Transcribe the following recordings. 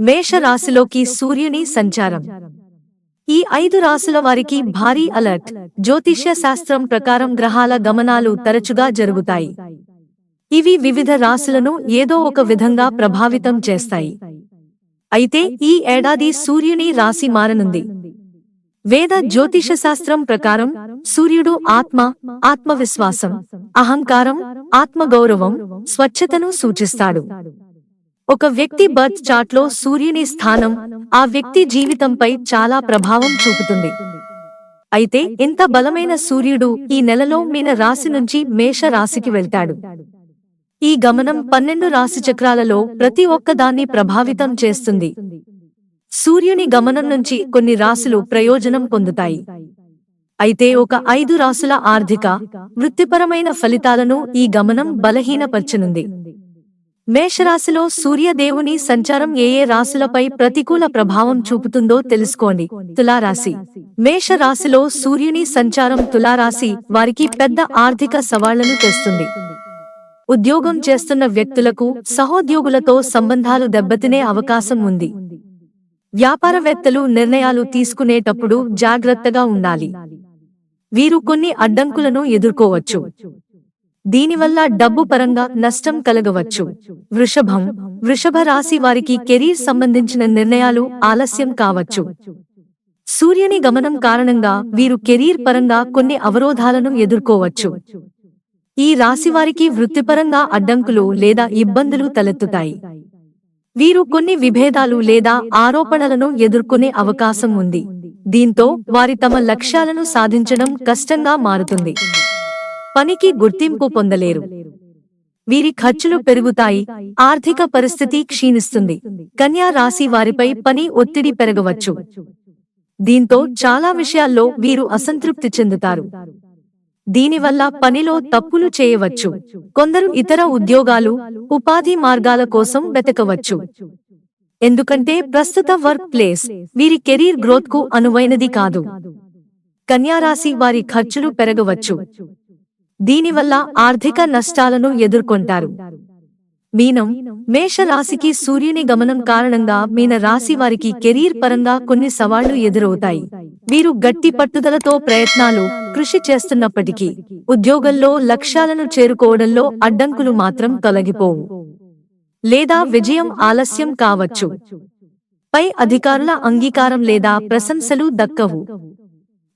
మేష రాశిలోకి సూర్యుని సంచారం. ఈ ఐదు రాశుల వారికి భారీ అలర్ట్. జ్యోతిష్య శాస్త్రం ప్రకారం గ్రహాల గమనాలు తరచుగా జరుగుతాయి. ఇవి వివిధ రాశులను ఏదో ఒక విధంగా ప్రభావితం చేస్తాయి. అయితే ఈ ఏడాది సూర్యుని రాశి మారనుంది. వేద జ్యోతిష శాస్త్రం ప్రకారం సూర్యుడు ఆత్మ ఆత్మవిశ్వాసం అహంకారం ఆత్మగౌరవం స్వచ్ఛతను సూచిస్తాడు. ఒక వ్యక్తి బర్త్ చార్ట్లో సూర్యుని స్థానం ఆ వ్యక్తి జీవితంపై చాలా ప్రభావం చూపుతుంది. అయితే ఇంత బలమైన సూర్యుడు ఈ నెలలో మీన రాశి నుంచి మేష రాశికి వెళ్తాడు. ఈ గమనం పన్నెండు రాశి చక్రాలలో ప్రతి ఒక్కదాన్ని ప్రభావితం చేస్తుంది. సూర్యుని గమనం నుంచి కొన్ని రాశులు ప్రయోజనం పొందుతాయి. అయితే ఒక ఐదు రాసుల ఆర్థిక వృత్తిపరమైన ఫలితాలను ఈ గమనం బలహీనపరచనుంది. మేషరాశిలో సూర్యదేవుని సంచారం ఏ ఏ రాశులపై ప్రతికూల ప్రభావం చూపుతుందో తెలుసుకోండి. తులారాశి. మేషరాశిలో సూర్యుని సంచారం తులారాశి వారికి పెద్ద ఆర్థిక సవాళ్ళను తెస్తుంది. ఉద్యోగం చేస్తున్న వ్యక్తులకు సహోద్యోగులతో సంబంధాలు దెబ్బతినే అవకాశం ఉంది. వ్యాపారవేత్తలు నిర్ణయాలు తీసుకునేటప్పుడు జాగ్రత్తగా ఉండాలి. వీరు కొన్ని అడ్డంకులను ఎదుర్కోవచ్చు. దీనివల్ల డబ్బు పరంగా నష్టం కలగవచ్చు. వృషభం వృషభ రాశి వారికి కెరీర్ సంబంధించిన నిర్ణయాలు ఆలస్యం కావచ్చు. సూర్యుని గమనం కారణంగా వీరు కెరీర్ పరంగా కొన్ని అవరోధాలను ఎదుర్కోవచ్చు. ఈ రాశి వారికి వృత్తిపరంగా అడ్డంకులు లేదా ఇబ్బందులు తలెత్తుతాయి. వీరు కొన్ని విభేదాలు లేదా ఆరోపణలను ఎదుర్కొనే అవకాశం ఉంది. దీంతో వారి తమ లక్ష్యాలను సాధించడం కష్టంగా మారుతుంది. పనికి గుర్తింపు పొందలేరు. వీరి ఖర్చులు పెరుగుతాయి ఆర్థిక పరిస్థితి క్షీణిస్తుంది. కన్యా రాశి వారిపై పని ఒత్తిడి పెరగవచ్చు. దీంతో చాలా విషయాల్లో వీరు అసంతృప్తి చెందుతారు. దీనివల్ల పనిలో తప్పులు చేయవచ్చు. కొందరు ఇతర ఉద్యోగాలు ఉపాధి మార్గాల కోసం వెతకవచ్చు. ఎందుకంటే ప్రస్తుత వర్క్ ప్లేస్ వీరి కెరీర్ గ్రోత్కు అనువైనది కాదు. కన్యారాశి వారి ఖర్చులు పెరగవచ్చు. దీనివల్ల ఆర్థిక నష్టాలను ఎదుర్కొంటారు. మీనం మేష రాశికి సూర్యుని గమనం కారణంగా మీన రాశి వారికి కెరీర్ పరంగా కొన్ని సవాళ్ళు ఎదురవుతాయి. వీరు గట్టి పట్టుదలతో ప్రయత్నాలు కృషి చేస్తున్నప్పటికీ ఉద్యోగంలో లక్ష్యాలను చేరుకోవడంలో అడ్డంకులు మాత్రం తొలగిపోవు. లేదా విజయం ఆలస్యం కావచ్చు. పై అధికారుల అంగీకారం లేదా ప్రశంసలు దక్కవు.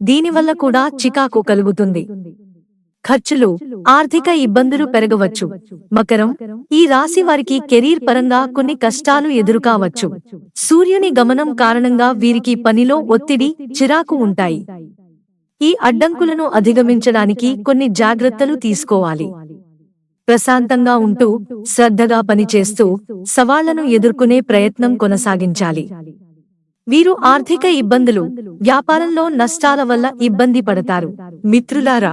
దీనివల్ల కూడా చికాకు కలుగుతుంది. ఖర్చులు ఆర్థిక ఇబ్బందులు పెరగవచ్చు. మకరం ఈ రాశి వారికి కెరీర్ పరంగా కొన్ని కష్టాలు ఎదురుకావచ్చు. సూర్యుని గమనం కారణంగా వీరికి పనిలో ఒత్తిడి చిరాకు ఉంటాయి. ఈ అడ్డంకులను అధిగమించడానికి కొన్ని జాగ్రత్తలు తీసుకోవాలి. ప్రశాంతంగా ఉంటూ శ్రద్ధగా పనిచేస్తూ సవాళ్ళను ఎదుర్కొనే ప్రయత్నం కొనసాగించాలి. వీరు ఆర్థిక ఇబ్బందులు వ్యాపారంలో నష్టాల వల్ల ఇబ్బంది పడతారు. మిత్రులారా